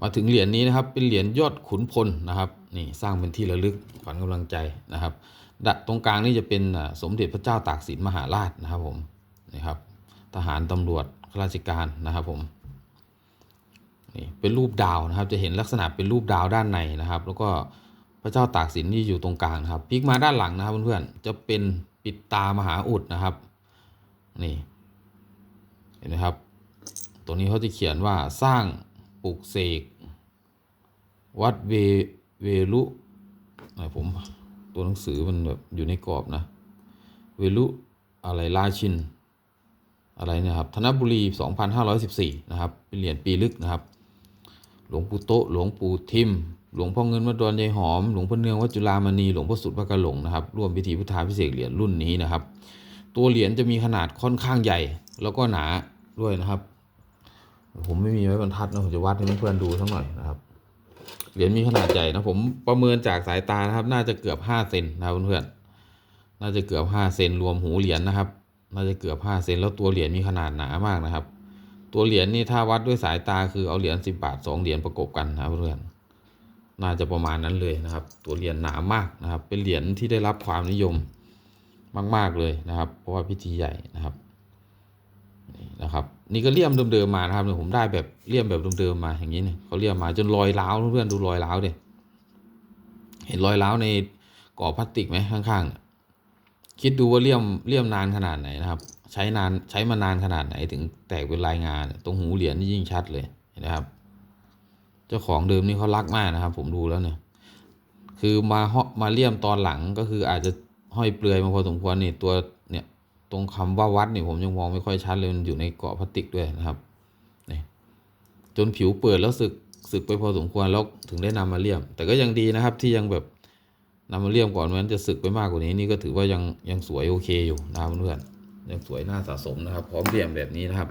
มาถึงเหรียญนี้นะครับ เป็นเหรียญยอดขุนพลนะครับนี่สร้างเป็นที่ระลึกขวัญกำลังใจนะครับดะตรงกลางนี่จะเป็นสมเด็จพระเจ้าตากสินมหาราชนะครับผมนี่ครับทหารตำรวจข้าราชการนะครับผมนี่เป็นรูปดาวนะครับ จะเห็นลักษณะเป็นรูปดาวด้านในนะครับ แล้วก็พระเจ้าตากสินที่อยู่ตรงกลางครับพลิกมาด้านหลังนะครับเพื่อนๆจะเป็นปิดตามหาอุดนะครับนี่เห็นไหมครับตัวนี้เขาจะเขียนว่าสร้าง ปลุกเสก วัดเวเวลุไหนผมตัวหนังสือมันแบบอยู่ในกรอบนะ เวลุอะไรราชิน อะไรนี่ยครับธนบุรี 2514 นะครับ เป็นเหรียญปีลึกนะครับ หลวงปู่โตหลวงปู่ทิม หลวงพ่อเงินวัดดอนยายหอม หลวงพ่อเนืองวัดจุฬามณี หลวงพ่อสุดพระกะหลงนะครับ ร่วมพิธีพุทธาพิเศษเหรียญรุ่นนี้นะครับ ตัวเหรียญจะมีขนาดค่อนข้างใหญ่ แล้วก็หนาด้วยนะครับ ผมไม่มีไม้บรรทัดนะผมจะวัดให้เพื่อนๆดูสักหน่อยนะครับเหรียญมีขนาดใหญ่นะผมประเมินจากสายตานะครับ น่าจะเกือบห้าเซนนะเพื่อนๆน่าจะเกือบห้าเซนรวมหูเหรียญนะครับ น่าจะเกือบห้าเซนแล้วตัวเหรียญมีขนาดหนามากนะครับ ตัวเหรียญนี่ถ้าวัดด้วยสายตาคือเอาเหรียญสิบบาทสองเหรียญประกบกันนะเพื่อนๆน่าจะประมาณนั้นเลยนะครับ ตัวเหรียญหนามากนะครับ เป็นเหรียญที่ได้รับความนิยมมาก ๆเลยนะครับ เพราะว่าพิธีใหญ่นะครับ นะครับนี่ก็เลี่ยมเดิมๆมานะครับเนี่ยผมได้แบบเลี่ยมแบบเดิมๆมาอย่างนี้เนี่ยเขาเลี่ยมมาจนรอยร้าวเพื่อนๆดูรอยร้าวดิเห็นรอยร้าวในกรอบพลาสติกไหมข้างๆ คิดดูว่าเลี่ยมเลี่ยมนานขนาดไหนนะครับ ใช้นานใช้มานานขนาดไหนถึงแตกเป็นลายงาน ตรงหูเหรียญนี่ยิ่งชัดเลยนไหมครับ เจ้าของเดิมนี่เขารักมากนะครับ ผมดูแล้วเนี่ยคือมาเหาะมาเลี่ยมตอนหลังก็คืออาจจะห้อยเปลือยมาพอสมควรนี่ตัว ตรงคำว่าวัดนี่ผมยังมองไม่ค่อยชัดเลยมันอยู่ในเกาะพลาสติกด้วยนะครับนี่จนผิวเปิดแล้วสึกสึกไปพอสมควรแล้วถึงได้นำมาเลี่ยม แต่ก็ยังดีนะครับที่ยังแบบนำมาเลี่ยมก่อนมันจะสึกไปมากกว่านี้นี่ก็ถือว่ายังยังสวยโอเคอยู่นะครับเพื่อนๆยังสวยน่าสะสมนะครับ พร้อมเลี่ยมแบบนี้นะครับ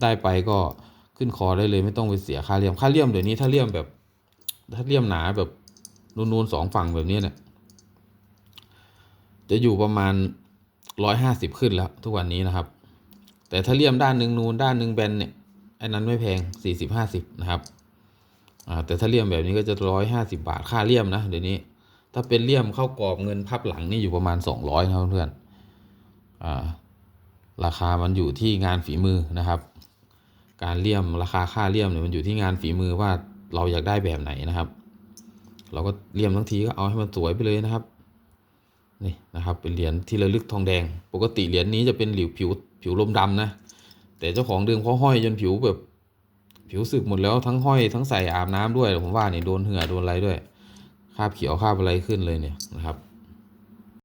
ได้ไปก็ขึ้นคอได้เลยไม่ต้องไปเสียค่าเลี่ยมค่าเลี่ยมเดี๋ยวนี้ถ้าเลี่ยมแบบ ถ้าเลี่ยมหนาแบบนูนๆสองฝั่งแบบนี้เนี่ยจะอยู่ประมาณ ร้อยห้าสิบขึ้นแล้วทุกวันนี้นะครับ แต่ถ้าเลี่ยมด้านหนึ่งนูนด้านหนึ่งแบนเนี่ยไอ้นั้นไม่แพงสี่สิบห้าสิบนะครับแต่ถ้าเลี่ยมแบบนี้ก็จะร้อยห้าสิบาทค่าเลี่ยมนะเดี๋ยวนี้ ถ้าเป็นเลี่ยมเข้ากรอบเงินพับหลังนี่อยู่ประมาณสองร้อยนะเพื่อนอราคามันอยู่ที่งานฝีมือนะครับ การเลี่ยมราคาค่าเลี่ยมเนี่ยมันอยู่ที่งานฝีมือว่าเราอยากได้แบบไหนนะครับ เราก็เลี่ยมทั้งทีก็เอาให้มันสวยไปเลยนะครับ นี่นะครับเป็นเหรียญที่ระลึกทองแดง ปกติเหรียญนี้จะเป็นหลิวผิวผิวลมดำนะ แต่เจ้าของเดิมเขาห้อยจนผิวแบบผิวสึกหมดแล้วทั้งห้อยทั้งใส่อาบน้ำด้วยผมว่านี่โดนเหงื่อโดนอะไรด้วยคราบเขียวคราบอะไรขึ้นเลยเนี่ยนะครับ